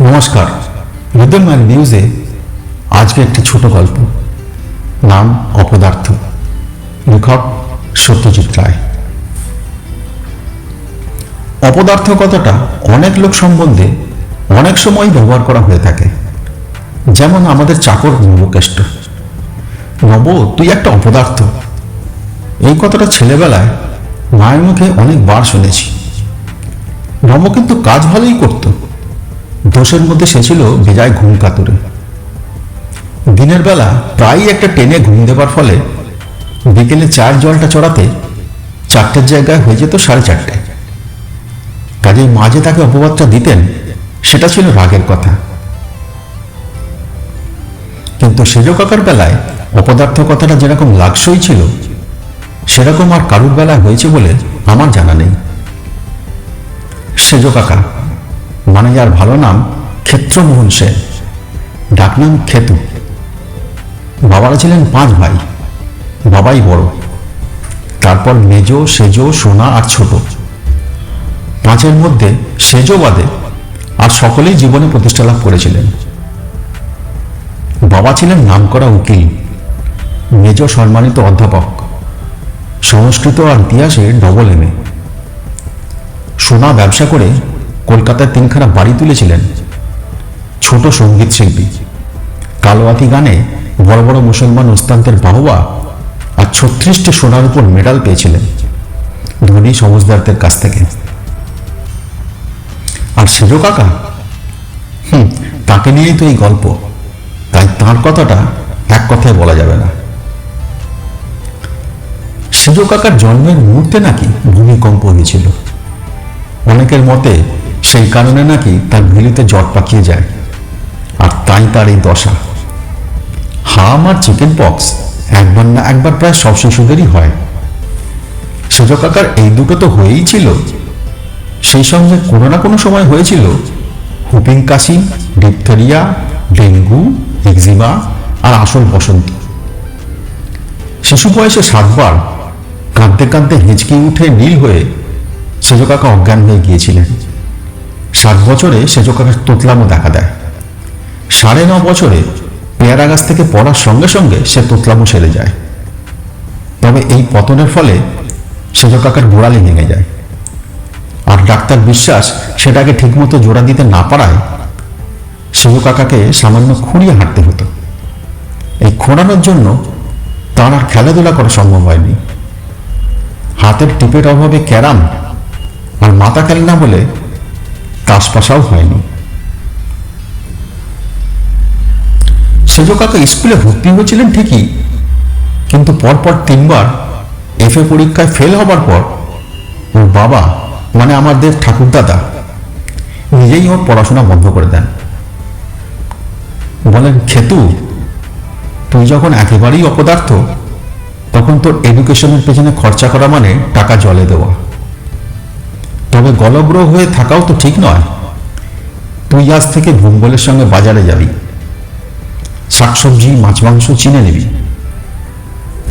নমস্কার। রিদলম্যান নিউজে আজকে একটি ছোট গল্প। নাম অপদার্থ। লেখক সত্যজিৎ রায়। অপদার্থ কথাটা অনেক লোক সম্বন্ধে অনেক সময় ব্যবহার করা হয়ে থাকে। যেমন আমাদের চাকর নবকেষ্ট। নব, তুই একটা অপদার্থ। এই কথাটা ছেলেবেলায় মায়ের মুখে অনেকবার শুনেছি। নব কিন্তু কাজ ভালোই করতো। দোষের মধ্যে সে ছিল বেজায় ঘুম কাতুরে। দিনের বেলা প্রায়ই একটা টেনে ঘুম দেবার ফলে বিকেলে চার জলটা চড়াতে চারটের জায়গায় হয়ে যেত সাড়ে চারটে। কাজেই মাঝে তাকে অপবাদটা দিতেন, সেটা ছিল রাগের কথা। কিন্তু সেজ কাকার বেলায় অপদার্থ কথাটা যেরকম লাগসই ছিল, সেরকম আর কারুর বেলায় হয়েছে বলে আমার জানা নেই। সেজ কাকা মানে যার ভালো নাম ক্ষেত্রমোহন সেন। ডাকনাম খেতু বাবারা ছিলেন পাঁচ ভাই, বাবাই বড়। তারপর মেজ, সেজ, সোনা আর ছোট। পাঁচের মধ্যে সেজ বাদে আর সকলেই জীবনে প্রতিষ্ঠা লাভ করেছিলেন। বাবা ছিলেন নামকরা উকিল, মেজ সম্মানিত অধ্যাপক, সংস্কৃত আর ইতিহাসে ডবল এমএ সোনা ব্যবসা করে কলকাতায় তিনখানা বাড়ি তুলেছিলেন ছোট সংগীত শিল্পী। কালোয়াতি গানে বড় বড় মুসলমান ওস্তান্তের বাহবা আর ছত্রিশটি সোনার উপর মেডাল পেয়েছিলেন ধনী সমজদারদের কাছ থেকে। আর সেজ কাকা? হুম, তাকে নিয়েই তো এই গল্প। তাই তার কথাটা এক কথায় বলা যাবে না। সেজ কাকার জন্মের মুহূর্তে নাকি ভূমিকম্প হয়েছিল। অনেকের মতে সেই কারণে নাকি তার ভিলিতে জট পাকিয়ে যায়। আর তাই তার এই দশা। হাম আর চিকেন পক্স একবার না একবার প্রায় সব শিশুদেরই হয়। সেজ কাকার এই দুটো তো হয়েই ছিল। সেই সঙ্গে কোনো না কোনো সময় হয়েছিল হুপিং কাশি, ডিপথেরিয়া, ডেঙ্গু এক্সিমা আর আসল বসন্ত। শিশু বয়সে সাতবার কাঁদতে কাঁদতে হেঁচকি উঠে নীল হয়ে সেজ কাকা অজ্ঞান হয়ে গিয়েছিলেন। সাত বছরে সেজ কাকার তোতলামও দেখা দেয়। সাড়ে ন বছরে পেয়ারা গাছ থেকে পড়ার সঙ্গে সঙ্গে সে তোতলামও সেরে যায়। তবে এই পতনের ফলে সেজ কাকার গোড়ালি ভেঙে যায়। আর ডাক্তার বিশ্বাস সেটাকে ঠিকমতো জোড়া দিতে না পারায় সেজ কাকাকে সামান্য খুঁড়িয়ে হাঁটতে হতো। এই খোঁড়ানোর জন্য তার আর খেলাধুলা করা সম্ভব হয়নি। হাতের টিপের অভাবে ক্যারাম আর মাথা খেলে না বলে তাসপাশাও হয়নি। সেজ কাকা স্কুলে ভর্তি হয়েছিলেন ঠিকই, কিন্তু পরপর তিনবার এফএ পরীক্ষায় ফেল হবার পর ওর বাবা মানে আমাদের ঠাকুরদাদা, নিজেই ওর পড়াশোনা বন্ধ করে দেন। বলেন, খেতু, তুই যখন একেবারেই অপদার্থ, তখন তোর এডুকেশনের পেছনে খরচা করা মানে টাকা জলে দেওয়া। তবে গলগ্রহ হয়ে থাকাও তো ঠিক নয়। তুই আজ থেকে ভূঙ্গলের সঙ্গে বাজারে যাবি। শাকসবজি, মাছ মাংস চিনে নিবি।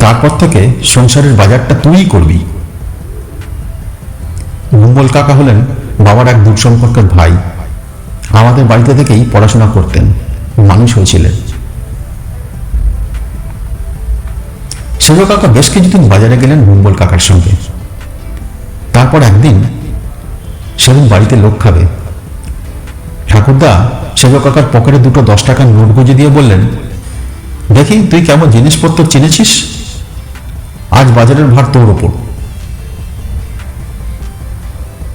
তারপর থেকে সংসারের বাজারটা তুই করবি। ভুম্বল কাকা হলেন বাবার এক দূর সম্পর্কের ভাই। আমাদের বাড়িতে থেকেই পড়াশোনা করতেন। মানুষ হয়েছিলেন। সেজ কাকা বেশ কিছুদিন বাজারে গেলেন ভুম্বল কাকার সঙ্গে। তারপর একদিন সেদিন বাড়িতে লোক খাবে। ঠাকুরদা সেজ কাকার পকেটে দুটো দশ টাকার নোট গুঁজে দিয়ে বললেন, দেখি তুই কেমন জিনিসপত্র চিনেছিস? আজ বাজারের ভার তোর ওপর।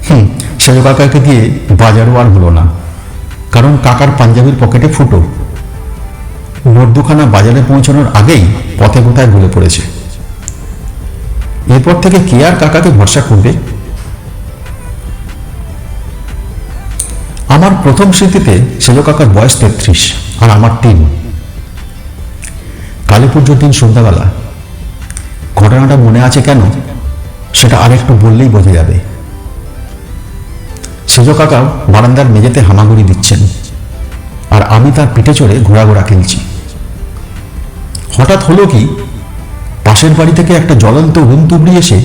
হুম, সেজ কাকাকে দিয়ে বাজারও আর হলো না, কারণ কাকার পাঞ্জাবির পকেটে ফুটো। নোট দুখানা বাজারে পৌঁছানোর আগেই পথে কোথায় ভুলে পড়েছে। এরপর থেকে কে আর কাকাকে ভরসা করবে? আমার প্রথম স্মৃতিতে সেজ কাকার বয়স তেত্রিশ আর আমার টিম। কালী পুজোর দিন সন্ধ্যাবেলা, ঘটনাটা মনে আছে কেন? সেটা আরেকটু বললেই বোঝা যাবে। সেজ কাকা বারান্দার মেঝেতে হামাগুড়ি দিচ্ছেন আর আমি তার পিঠে চড়ে ঘোড়া খেলছি। হঠাৎ হলো কি, পাশের বাড়ি থেকে একটা জ্বলন্ত হুম তুবড়ি এসে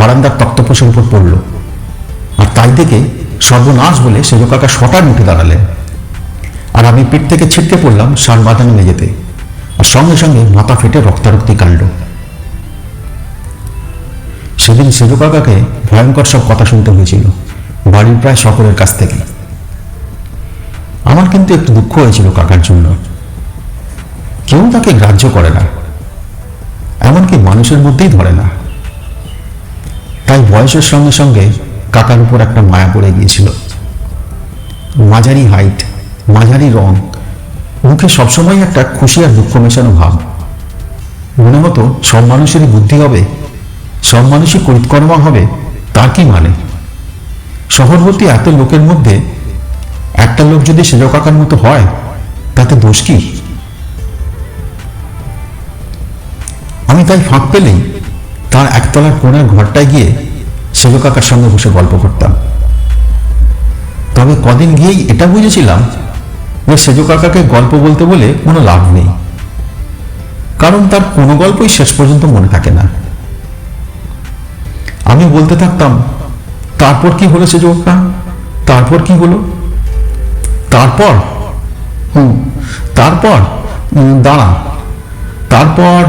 বারান্দার তক্তপোষের উপর পড়ল। আর তাই দেখে সর্বনাশ বলে সেজ কাকা শটার উঠে দাঁড়ালেন আর আমি পিঠ থেকে ছিটকে পড়লাম সার বাঁধানো মেঝেতে আর সঙ্গে সঙ্গে মাথা ফেটে রক্তারক্তি কাণ্ড। সেদিন সেজু কাকাকে ভয়ঙ্কর সব কথা শুনতে হয়েছিল, বাড়ির প্রায় সকলের কাছ থেকে। আমার কিন্তু একটু দুঃখ হয়েছিল কাকার জন্য। কেউ তাকে গ্রাহ্য করে না, এমনকি মানুষের মধ্যেই ধরে না। তাই বয়সের সঙ্গে সঙ্গে কাকার উপর একটা মায়া পড়ে গিয়েছিল। মাঝারি হাইট মাঝারি রং, মুখে সবসময় একটা খুশি আর দুঃখ মেশানো ভাব। মনে হতো সব মানুষেরই বুদ্ধি হবে, সব মানুষই করিতকর্মা হবে, তার কি মানে? শহরবর্তী এত লোকের মধ্যে একটা লোক যদি সেজ কাকার মতো হয়, তাতে দোষ কি? আমি তাই ফাঁক পেলেই তার একতলার কোণের ঘরটায় গিয়ে সেজ কাকার সঙ্গে বসে গল্প করতাম। তবে কদিন গিয়েই এটা বুঝেছিলাম যে সেজ কাকাকে গল্প বলতে বলে কোনো লাভ নেই। কারণ তার কোনো গল্পই শেষ পর্যন্ত মনে থাকে না। আমি বলতে থাকতাম, তারপর কি হলো সেজ কাকা? তারপর কি হলো? তারপর? হুম, তারপর দাঁড়া। তারপর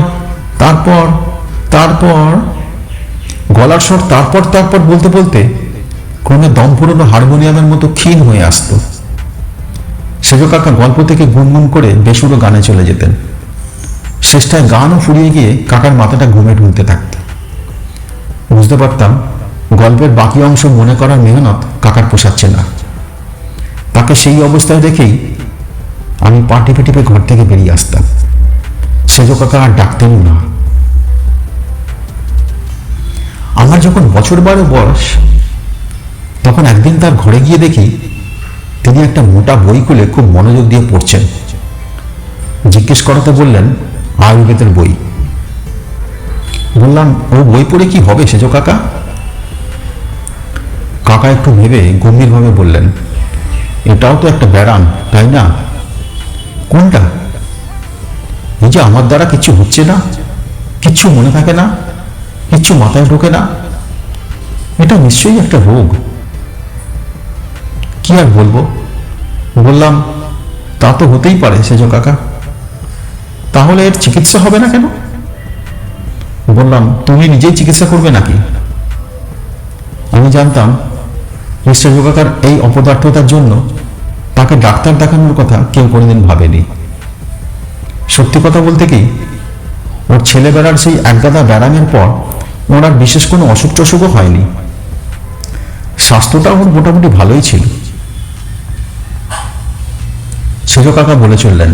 তারপর তারপর গলার স্বর তারপর তারপর বলতে বলতে ক্রমে দম পুরনো হারমোনিয়ামের মতো ক্ষীণ হয়ে আসতো। সেজ কাকা গল্প থেকে গুনগুন করে বেসুরো গানে চলে যেতেন। শেষটায় গানও ফুরিয়ে গিয়ে কাকার মাথাটা ঘুমে ঢুলতে থাকত। বুঝতে পারতাম গল্পের বাকি অংশ মনে করার মেহনত কাকার পোষাচ্ছে না। তাকে সেই অবস্থায় দেখেই আমি পা টিপে টিপে ঘর থেকে বেরিয়ে আসতাম। সেজ কাকা আর ডাকতেনও না। আমার যখন বছর বারো বয়স, তখন একদিন তার ঘরে গিয়ে দেখি তিনি একটা মোটা বই খুলে খুব মনোযোগ দিয়ে পড়ছেন। জিজ্ঞেস করাতে বললেন আয়ুর্বেদের বই। বললাম, ও বই পড়ে কি হবে সেজ কাকা? কাকা একটু ভেবে গম্ভীরভাবে বললেন, এটাও তো একটা ব্যারাম তাই না? কোনটা? এই যে আমার দ্বারা কিছু হচ্ছে না কিচ্ছু মনে থাকে না? কিচ্ছু মাথায় ঢোকে না। এটা নিশ্চয়ই একটা রোগ। কি আর বলব? বললাম, তা তো হতেই পারে, সেজ কাকা। তাহলে এর চিকিৎসা হবে না কেন? বললাম, তুমি নিজেই চিকিৎসা করবে নাকি? আমি জানতাম, মিস্টার যোগাকার এই অপদার্থতার জন্য তাকে ডাক্তার দেখানোর কথা কেউ কোনোদিন ভাবেনি। সত্যি কথা বলতে কি, ওর ছেলেবেলার সেই একগাদা ব্যারামের পর ওর আর বিশেষ কোনো অসুখ টসুখও হয়নি। স্বাস্থ্যটা ওর মোটামুটি ভালোই ছিল। সেজ কাকা বলে চললেন,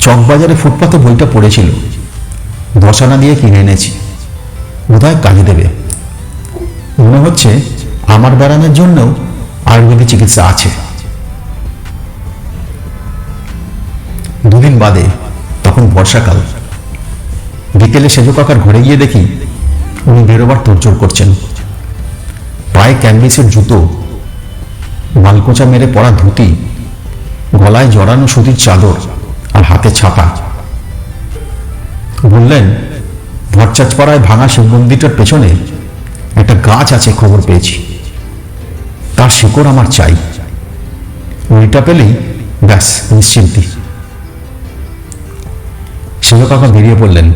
চকবাজারে ফুটপাতে বইটা পড়েছিল দশ আনা দিয়ে কিনে এনেছি বোধহয় কাজে দেবে। মনে হচ্ছে আমার বেড়ানোর জন্যও আয়ুর্বেদিক চিকিৎসা আছে। দুদিন বাদে, তখন বর্ষাকাল, বিকেলে সেজ কাকার ঘরে গিয়ে দেখি উনি বেরোবার তোড়জোড় করছেন। পায়ে ক্যানভিসের জুতো, মালকোচা মেরে পড়া ধুতি, গলায় জড়ানো সুতির চাদর আর হাতে ছাপা বললেন ভরচাচপাড়ায় ভাঙা শিব মন্দিরটার পেছনে একটা গাছ আছে, খবর পেয়েছি। তার শিকড় আমার চাই। ওইটা পেলেই ব্যাস, নিশ্চিন্তি। সেজ কাকা বেরিয়ে পড়লেন।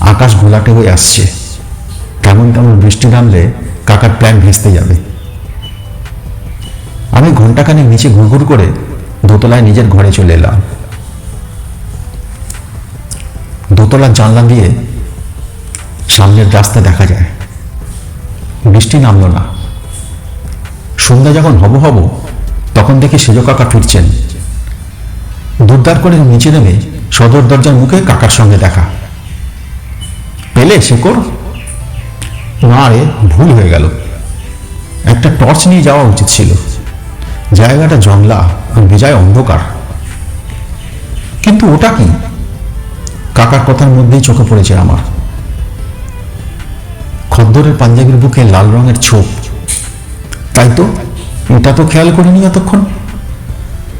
আকাশ ঘোলাটে হয়ে আসছে। তেমন তেমন বৃষ্টি নামলে কাকার প্ল্যান ভেস্তে যাবে। আমি ঘন্টাখানেক নিচে ঘুরঘুর করে দোতলায় নিজের ঘরে চলে এলাম। দোতলার জানলা দিয়ে সামনের রাস্তা দেখা যায়। বৃষ্টি নামলো না। সন্ধ্যা যখন হব হব, তখন দেখি সেজ কাকা ফিরছেন। দুর্দার করে নিচে নেমে সদর দরজার মুখে কাকার সঙ্গে দেখা। পেলে শেকড়? না রে ভুল হয়ে গেল। একটা টর্চ নিয়ে যাওয়া উচিত ছিল। জায়গাটা জংলা আর বেজায় অন্ধকার। কিন্তু ওটা কি? কাকার কথার মধ্যেই চোখে পড়েছে আমার। খদ্দরের পাঞ্জাবির বুকে লাল রঙের ছোপ। তাই তো? এটা তো খেয়াল করিনি এতক্ষণ।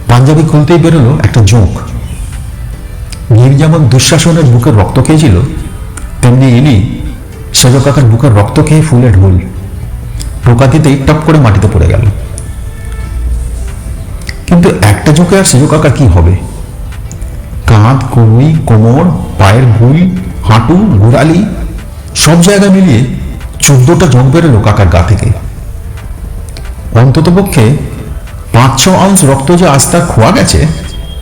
পাঞ্জাবি খুলতেই বেরোলো একটা জোঁক। গির যেমন দুঃশাসনের বুকের রক্ত খেয়েছিল, তেমনি ইনি সেজ কাকার বুকের রক্ত খেয়ে ফুলে ঢোল। টোকা দিতেই টপ করে মাটিতে পড়ে গেল। কিন্তু একটা চোখে আর সেজো কাকার কি হবে? কাঁধ কনুই কোমর, পায়ের ভুল, হাঁটু, গোড়ালি, সব জায়গা মিলিয়ে চোদ্দটা জং বেরোলো কাকার গা থেকে। অন্ততপক্ষে পাঁচ ছ আউন্স রক্ত যে আজ তার খোয়া গেছে,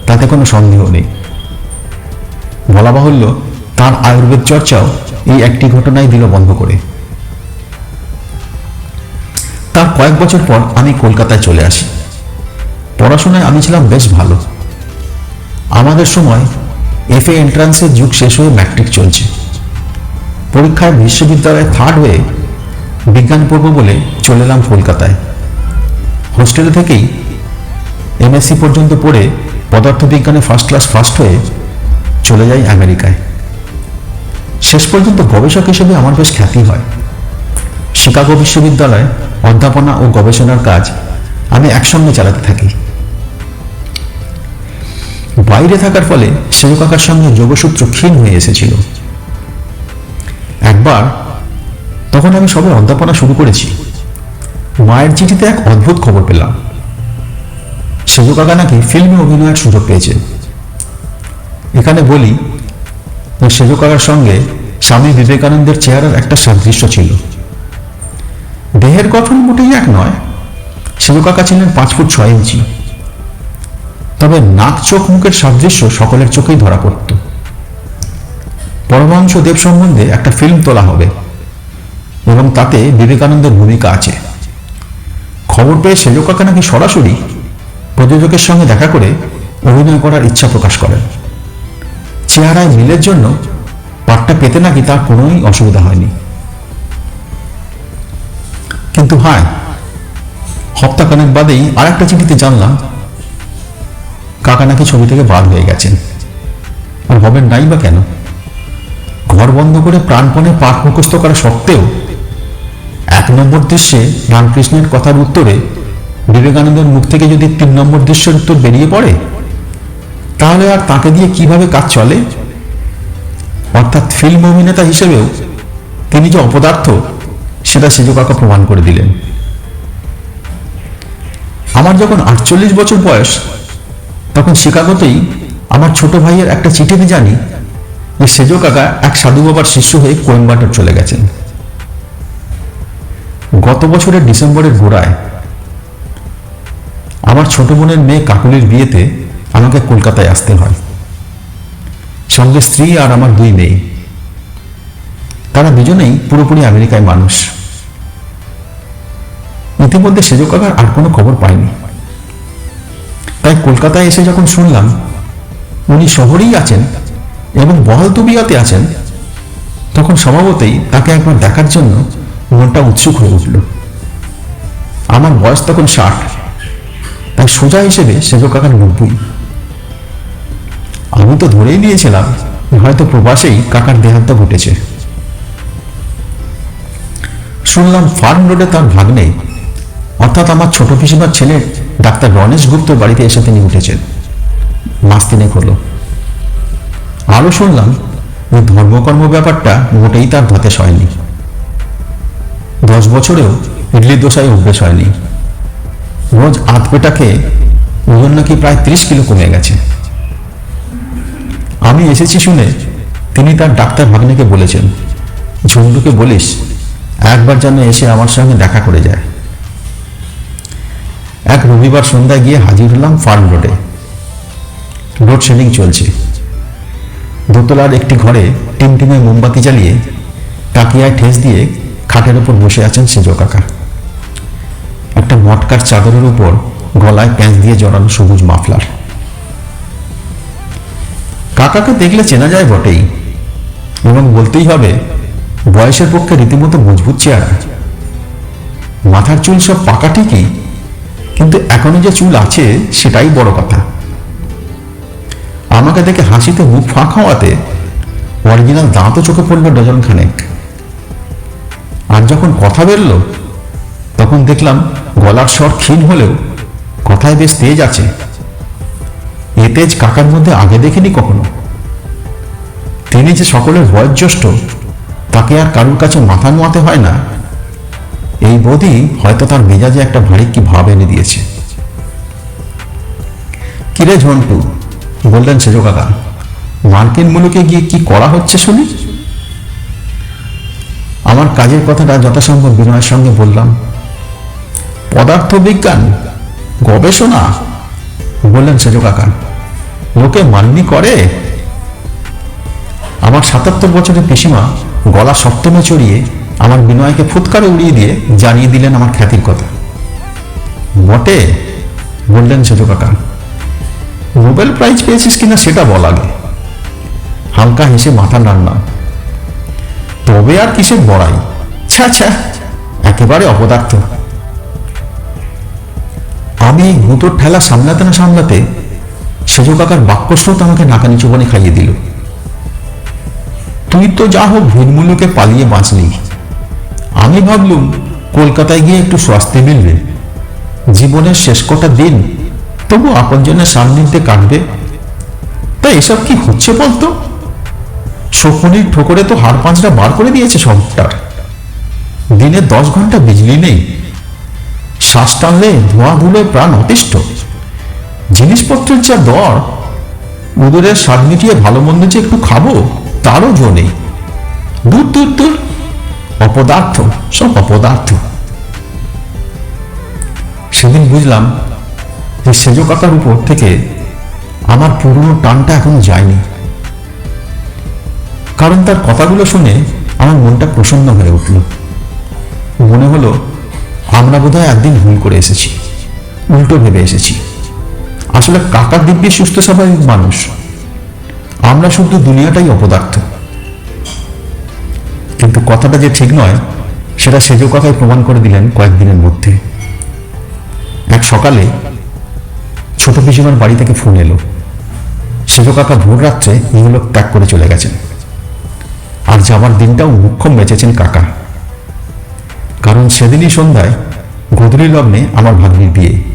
তাতে কোনো সন্দেহ নেই। বলা বাহুল্য তার আয়ুর্বেদ চর্চাও এই একটি ঘটনায় দিল বন্ধ করে। তার কয়েক বছর পর আমি কলকাতায় চলে আসি। পড়াশোনায় আমি ছিলাম বেশ ভালো। আমাদের সময় এফ এ এন্ট্রান্সের যুগ শেষ হয়ে ম্যাট্রিক চলছে। পরীক্ষায় বিশ্ববিদ্যালয়ে থার্ড হয়ে বিজ্ঞান পড়ব বলে চলে এলাম কলকাতায়। হোস্টেল থেকেই এমএসসি পর্যন্ত পড়ে পদার্থবিজ্ঞানে ফার্স্ট ক্লাস ফার্স্ট হয়ে চলে যাই আমেরিকায়। শেষ পর্যন্ত গবেষক হিসেবে আমার বেশ খ্যাতি হয়। শিকাগো বিশ্ববিদ্যালয়ে অধ্যাপনা ও গবেষণার কাজ আমি একসঙ্গে চালাতে থাকি। বাইরে থাকার ফলে সেজু কাকার সঙ্গে যোগসূত্র ক্ষীণ হয়ে এসেছিল। একবার তখন আমি সবে অধ্যাপনা শুরু করেছি। মায়ের চিঠিতে এক অদ্ভুত খবর পেলাম। সেজু কাকা নাকি ফিল্মে অভিনয়ের সুযোগ পেয়েছে এখানে বলি সেজু কাকার সঙ্গে স্বামী বিবেকানন্দের চেহারার একটা সাদৃশ্য ছিল। দেহের গঠন মোটেই এক নয়। সেজু কাকা ছিলেন পাঁচ ফুট ছয় ইঞ্চি। তবে নাক, চোখ, মুখের সাদৃশ্য সকলের চোখেই ধরা পড়ত। পরমাংশ দেব সম্বন্ধে একটা ফিল্ম তোলা হবে এবং তাতে বিবেকানন্দের ভূমিকা আছে। খবর পেয়ে সেজো কাকা নাকি সরাসরি প্রযোজকের সঙ্গে দেখা করে অভিনয় করার ইচ্ছা প্রকাশ করেন। চেহারায় মিলের জন্য পাটটা পেতে নাকি তার কোনোই অসুবিধা হয়নি। কিন্তু হ্যাঁ হপ্তাখানেক বাদেই আর একটা চিঠিতে জানলাম, কাকা নাকি ছবি থেকে বাদ হয়ে গেছেন। আর হবেন নাই বা কেন? ঘর বন্ধ করে প্রাণপণে পাঠ মুখস্থ করা সত্ত্বেও এক নম্বর দৃশ্যে রামকৃষ্ণের কথার উত্তরে বিবেকানন্দের মুখ থেকে যদি তিন নম্বর দৃশ্যের উত্তর বেরিয়ে পড়ে তাহলে আর তাকে দিয়ে কীভাবে কাজ চলে? অর্থাৎ ফিল্ম অভিনেতা হিসেবেও তিনি যে অপদার্থ, সেটা সেজো কাকা প্রমাণ করে দিলেন। আমার যখন আটচল্লিশ বছর বয়স, তখন শিকাগোতেই আমার ছোট ভাইয়ের একটা চিঠিতে জানি যে সেজো কাকা এক সাধু বাবার শিষ্য হয়ে কোয়েম্বাটোর চলে গেছেন। গত বছরের ডিসেম্বরের গোড়ায় আমার ছোট বোনের মেয়ে কাকুলির বিয়েতে আমাকে কলকাতায় আসতে হয়। সঙ্গে স্ত্রী আর আমার দুই মেয়ে। তারা দুজনেই পুরোপুরি আমেরিকায় মানুষ। ইতিমধ্যে সেজো কাকার আর কোনো খবর পাইনি। তাই কলকাতায় এসে যখন শুনলাম, উনি শহরেই আছেন এবং বহালতুবিয়াতে আছেন, তখন স্বভাবতেই তাকে একবার দেখার জন্য মনটা উৎসুক হয়ে উঠল। আমার বয়স তখন ষাট, তাই সোজা হিসেবে সেজো কাকার নব্বই। আমি তো ধরেই নিয়েছিলাম। হয়তো প্রবাসেই কাকার দেহান্ত ঘটেছে। শুনলাম ফার্ম রোডে তার ভাগ্নে, অর্থাৎ আমার ছোট পিসিমার ছেলে ডাক্তার রণেশ গুপ্ত বাড়িতে এসে তিনি উঠেছেন। মাস তিনেক হলো। আরও শুনলাম, ওই ধর্মকর্ম ব্যাপারটা মোটেই তার ধাতে হয়নি দশ বছরেও ইডলি দোসায় অভ্যেস হয়নি। রোজ আধ পেটা খেয়ে ওজন নাকি প্রায় ত্রিশ কিলো কমে গেছে। আমি এসেছি শুনে তিনি তার ডাক্তার ভাগ্নেকে বলেছেন ঝুন্ডুকে বলিস, একবার যেন এসে আমার সঙ্গে দেখা করে যায়। এক রবিবার সন্ধ্যায় গিয়ে হাজির হলাম ফার্ম রোডে। লোডশেডিং চলছে। দোতলার একটি ঘরে টিমটিমে মোমবাতি জ্বালিয়ে তাকিয়ায় ঠেস দিয়ে খাটের উপর বসে আছেন সেজো কাকা। একটা মটকার চাদরের উপর গলায় প্যাঁচ দিয়ে জড়ানো সবুজ মাফলার। কাকাকে দেখলে চেনা যায় বটেই। এবং বলতেই হবে, বয়সের পক্ষে রীতিমতো মজবুত চেহারা। মাথার চুল সব পাকা ঠিকই, কিন্তু এখনও যে চুল আছে, সেটাই বড় কথা। আমাকে দেখে হাসিতে মুখ ফাঁক হওয়াতে অরিজিনাল দাঁতও চোখে পড়ল ডজন খানেক আর যখন কথা বেরল, তখন দেখলাম গলার স্বর ক্ষীণ হলেও কথায় বেশ তেজ আছে। এ তেজ কাকার মধ্যে আগে দেখিনি কখনো? তিনি যে সকলের বয়োজ্যেষ্ঠ, তাকে আর কারুর কাছে মাথা নোয়াতে হয় না। এই বোধই হয়তো তার মেজাজে একটা ভারী কি ভাব এনে দিয়েছে। কিরে ঝন্টু, বললেন সেজো কাকা, মার্কিন মুলুকে গিয়ে কি করা হচ্ছে শুনি? আমার কাজের কথাটা যথাসম্ভব বিনয়ের সঙ্গে বললাম। পদার্থবিজ্ঞান, গবেষণা, বললেন সেজো কাকা। লোকে মাননি করে? আমার সাতাত্তর বছরের পিসিমা গলা সপ্তমে চড়িয়ে আমার বিনয়কে ফুৎকারে উড়িয়ে দিয়ে জানিয়ে দিলেন আমার খ্যাতির কথা। বটে? বললেন সেজো কাকা। নোবেল প্রাইজ পেয়েছিস কিনা সেটা বল আগে। হালকা হেসে মাথা নাড়লাম। তবে আর কিসের বড়াই? ছ্যা ছ্যা, একেবারে অপদার্থ। আমি এই ঠেলা সামলাতে না সামলাতে সেজো কাকার বাক্যস্রোত আমাকে নাকানি চোবানি খাইয়ে দিল। তুই তো যা হোক ভিনমূল্যকে পালিয়ে বাঁচলি। আমি ভাবলুম, কলকাতায় গিয়ে একটু স্বাস্থ্য মিলবে। জীবনের শেষ কটা দিন তবু আপনজনের সান্নিধ্যে কাটবে। তা এসব কি হচ্ছে বলতো? শকুনির ঠোকরে তো হাড় পাঁচটা বার করে দিয়েছে সবটার দিনে দশ ঘণ্টা বিজলি নেই। শ্বাস টানলে ধোঁয়া ধুলে প্রাণ অতিষ্ঠ। জিনিসপত্রের যা দর, উদরের স্বাদ মিটিয়ে ভালো মন্দ যে একটু খাব, তারও জো নেই। দূর দূর দূর অপদার্থ, সব অপদার্থ। সেদিন বুঝলাম যে সেজো কাকার উপর থেকে আমার পুরনো টানটা এখনও যায়নি। কারণ তার কথাগুলো শুনে আমার মনটা প্রসন্ন হয়ে উঠল। মনে হলো, আমরা বোধহয় একদিন ভুল করে এসেছি, উল্টো ভেবে এসেছি। আসলে কাকার দিব্যি সুস্থ স্বাভাবিক মানুষ। আমরা শুধু দুনিয়াটাই অপদার্থ। কিন্তু কথাটা যে ঠিক নয়, সেটা সেজ কথায় প্রমাণ করে দিলেন কয়েকদিনের মধ্যে। এক সকালে ছোট পিসিমার বাড়ি থেকে ফোন এলো। সেজো কাকা ভোর রাত্রে ইহলোক ত্যাগ করে চলে গেছেন। আর যাবার দিনটাও মুখ্যম বেঁচেছেন কাকা। কারণ সেদিনই সন্ধ্যায় গধূলি লগ্নে আমার ভাগ্নির বিয়ে।